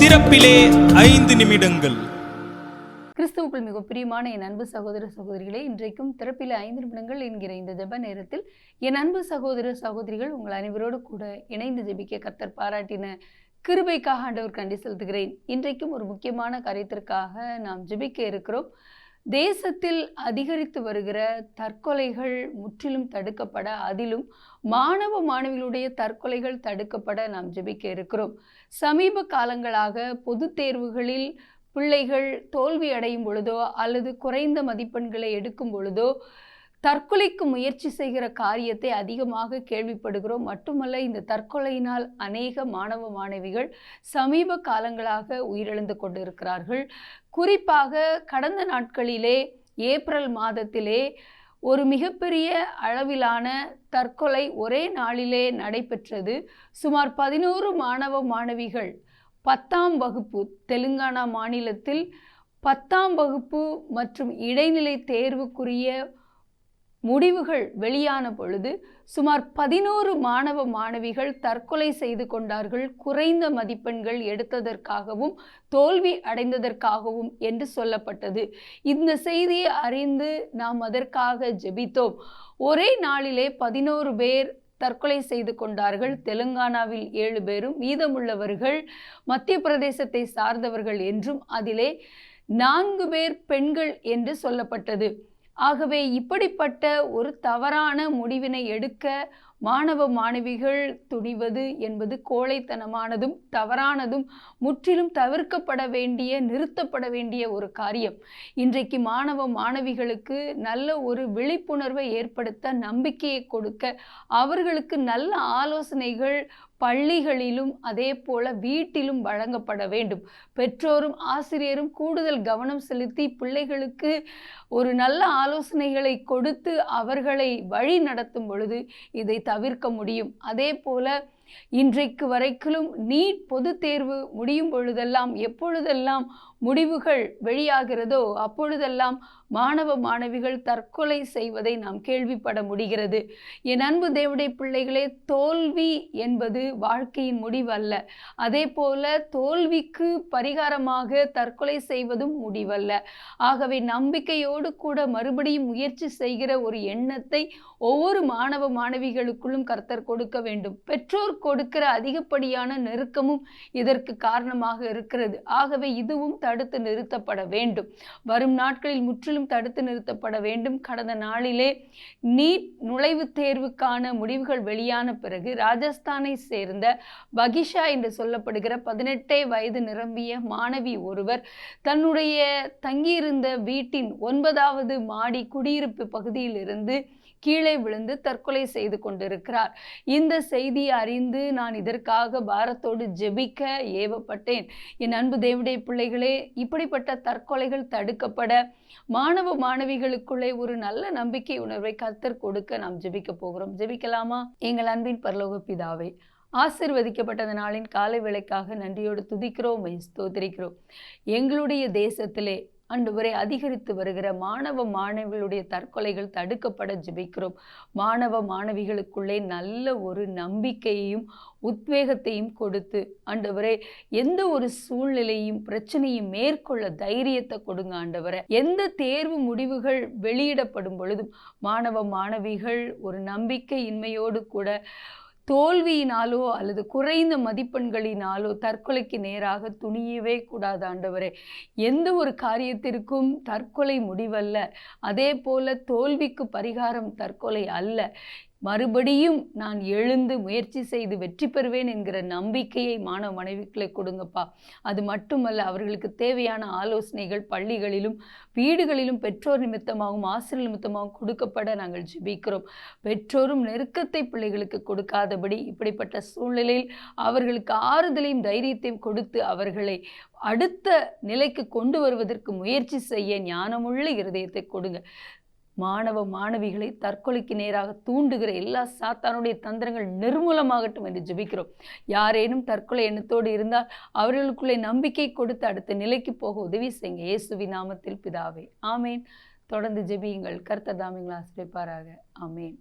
திறப்பிலே ஐந்து நிமிடங்கள். கிறிஸ்துவுக்குள் மிக பிரியமான என் அன்பு சகோதர சகோதரிகளே இன்றைக்கும் திறப்பில் ஐந்து நிமிடங்கள் என்கிற இந்த ஜெப நேரத்தில் என் அன்பு சகோதர சகோதரிகள் உங்கள் அனைவரோடு கூட இணைந்து ஜெபிக்க கர்த்தர் பாராட்டின கிருபைக்காக ஆண்டவர் கண்டி செலுத்துகிறேன். இன்றைக்கும் ஒரு முக்கியமான காரியத்திற்காக நாம் ஜெபிக்க இருக்கிறோம். தேசத்தில் அதிகரித்து வருகிற தற்கொலைகள் முற்றிலும் தடுக்கப்பட அதிலும் மாணவ மாணவிகளுடைய தற்கொலைகள் தடுக்கப்பட நாம் ஜெபிக்க இருக்கிறோம். சமீப காலங்களாக பொதுத் தேர்வுகளில் பிள்ளைகள் தோல்வி அடையும் பொழுதோ அல்லது குறைந்த மதிப்பெண்களை எடுக்கும் பொழுதோ தற்கொலைக்கு முயற்சி செய்கிற காரியத்தை அதிகமாக கேள்விப்படுகிறோம். மட்டுமல்ல இந்த தற்கொலையினால் அநேக மாணவ மாணவிகள் சமீப காலங்களாக உயிரிழந்து கொண்டிருக்கிறார்கள். குறிப்பாக கடந்த நாட்களிலே ஏப்ரல் மாதத்திலே ஒரு மிகப்பெரிய அளவிலான தற்கொலை ஒரே நாளிலே நடைபெற்றது. சுமார் பதினோரு மாணவ மாணவிகள் பத்தாம் வகுப்பு தெலுங்கானா மாநிலத்தில் பத்தாம் வகுப்பு மற்றும் இடைநிலை தேர்வுக்குரிய முடிவுகள் வெளியான பொழுது சுமார் பதினோரு மாணவ மாணவிகள் தற்கொலை செய்து கொண்டார்கள் குறைந்த மதிப்பெண்கள் எடுத்ததற்காகவும் தோல்வி அடைந்ததற்காகவும் என்று சொல்லப்பட்டது. இந்த செய்தியை அறிந்து நாம் அதற்காக ஜெபித்தோம். ஒரே நாளிலே பதினோரு பேர் தற்கொலை செய்து கொண்டார்கள். தெலுங்கானாவில் ஏழு பேரும் மீதமுள்ளவர்கள் மத்திய பிரதேசத்தை சார்ந்தவர்கள் என்றும் அதிலே நான்கு பேர் பெண்கள் என்று சொல்லப்பட்டது. ஆகவே இப்படிப்பட்ட ஒரு தவறான முடிவினை எடுக்க மாணவ மாணவிகள் துணிவது என்பது கோழைத்தனமானதும் தவறானதும் முற்றிலும் தவிர்க்கப்பட வேண்டிய நிறுத்தப்பட வேண்டிய ஒரு காரியம். இன்றைக்கு மாணவ மாணவிகளுக்கு நல்ல ஒரு விழிப்புணர்வை ஏற்படுத்த நம்பிக்கையை கொடுக்க அவர்களுக்கு நல்ல ஆலோசனைகள் பள்ளிகளிலும் அதே போல வீட்டிலும் வழங்கப்பட வேண்டும். பெற்றோரும் ஆசிரியரும் கூடுதல் கவனம் செலுத்தி பிள்ளைகளுக்கு ஒரு நல்ல ஆலோசனைகளை கொடுத்து அவர்களை வழி நடத்தும் பொழுது இதை தவிர்க்க முடியும். அதே போல இன்றைக்கு வரைக்கும் நீட் பொது தேர்வு முடியும் பொழுதெல்லாம் எப்பொழுதெல்லாம் முடிவுகள் வெளியாகிறதோ அப்பொழுதெல்லாம் மாணவ மாணவிகள் தற்கொலை செய்வதை நாம் கேள்விப்பட முடிகிறது. என் அன்பு தேவடைய பிள்ளைகளே தோல்வி என்பது வாழ்க்கையின் முடிவல்ல. அதே போல தோல்விக்கு பரிகாரமாக தற்கொலை செய்வதும் முடிவல்ல. ஆகவே நம்பிக்கையோடு கூட மறுபடியும் முயற்சி செய்கிற ஒரு எண்ணத்தை ஒவ்வொரு மாணவ மாணவிகளுக்குள்ளும் கர்த்தர் கொடுக்க வேண்டும். பெற்றோர் கொடுக்கிற அதிகப்படியான நெருக்கமும் இதற்கு காரணமாக இருக்கிறது. ஆகவே இதுவும் தடுத்து நிறுத்தப்பட வேண்டும். வரும் நாட்களில் முற்றிலும் தடுத்து நிறுத்தப்பட வேண்டும். கடந்த நாளிலே நீட் நுழைவுத் தேர்வுக்கான முடிவுகள் வெளியான பிறகு ராஜஸ்தானை சேர்ந்த பகிஷா என்று சொல்லப்படுகிற பதினெட்டே வயது நிரம்பிய மாணவி ஒருவர் தன்னுடைய தங்கியிருந்த வீட்டின் ஒன்பதாவது மாடி குடியிருப்பு பகுதியில் இருந்து கீழே விழுந்து தற்கொலை செய்து கொண்டிருக்கிறார். இந்த செய்தியை அறிந்து நான் இதற்காக பாரத்தோடு ஜெபிக்க ஏவப்பட்டேன். என் அன்பு தேவடைய பிள்ளைகளே இப்படிப்பட்ட தற்கொலைகள் தடுக்கப்பட மாணவ மாணவிகளுக்குள்ளே ஒரு நல்ல நம்பிக்கை உணர்வை கர்த்தர் கொடுக்க நாம் ஜெபிக்க போகிறோம். ஜெபிக்கலாமா? எங்கள் அன்பின் பரலோக பிதாவை ஆசிர்வதிக்கப்பட்ட அந்த நாளின் காலை விலைக்காக நன்றியோடு துதிக்கிறோம் ஸ்தோத்திரிக்கிறோம். எங்களுடைய தேசத்திலே ஆண்டவரை அதிகரித்து வருகிற மாணவ மாணவிகளுடைய தற்கொலைகள் தடுக்கப்பட ஜெபிக்கிறோம். மாணவ மாணவிகளுக்குள்ளே நல்ல ஒரு நம்பிக்கையையும் உத்வேகத்தையும் கொடுத்து ஆண்டவரே எந்த ஒரு சூழ்நிலையும் பிரச்சனையும் மேற்கொள்ள தைரியத்தை கொடுங்க ஆண்டவரை எந்த தேர்வு முடிவுகள் வெளியிடப்படும் பொழுதும் மாணவ மாணவிகள் ஒரு நம்பிக்கையின்மையோடு கூட தோல்வியினாலோ அல்லது குறைந்த மதிப்பெண்களினாலோ தற்கொலைக்கு நேராக துணியவே கூடாது ஆண்டவரே. எந்த ஒரு காரியத்திற்கும் தற்கொலை முடிவல்ல. அதே போல தோல்விக்கு பரிகாரம் தற்கொலை அல்ல. மறுபடியும் நான் எழுந்து முயற்சி செய்து வெற்றி பெறுவேன் என்கிற நம்பிக்கையை மாணவ மனைவிக்களை கொடுங்கப்பா. அது மட்டுமல்ல அவர்களுக்கு தேவையான ஆலோசனைகள் பள்ளிகளிலும் வீடுகளிலும் பெற்றோர் நிமித்தமாகவும் ஆசிரியர் நிமித்தமாகவும் கொடுக்கப்பட நாங்கள் ஜிபிக்கிறோம். பெற்றோரும் நெருக்கத்தை பிள்ளைகளுக்கு கொடுக்காதபடி இப்படிப்பட்ட சூழ்நிலையில் அவர்களுக்கு ஆறுதலையும் தைரியத்தையும் கொடுத்து அவர்களை அடுத்த நிலைக்கு கொண்டு வருவதற்கு முயற்சி செய்ய ஞானமுள்ள இருதயத்தை கொடுங்க. மாணவ மாணவிகளை தற்கொலைக்கு நேராக தூண்டுகிற எல்லா சாத்தானுடைய தந்திரங்கள் நிர்மூலமாகட்டும் என்று ஜெபிக்கிறோம். யாரேனும் தற்கொலை எண்ணத்தோடு இருந்தால் அவர்களுக்குள்ளே நம்பிக்கை கொடுத்து அடுத்த நிலைக்கு போக உதவி செய்யுங்க. இயேசுவி நாமத்தில் பிதாவே. ஆமேன். தொடர்ந்து ஜெபியுங்கள். கர்த்தர் தாமிங்களை ஆசிரியப்பாராக ஆமேன்.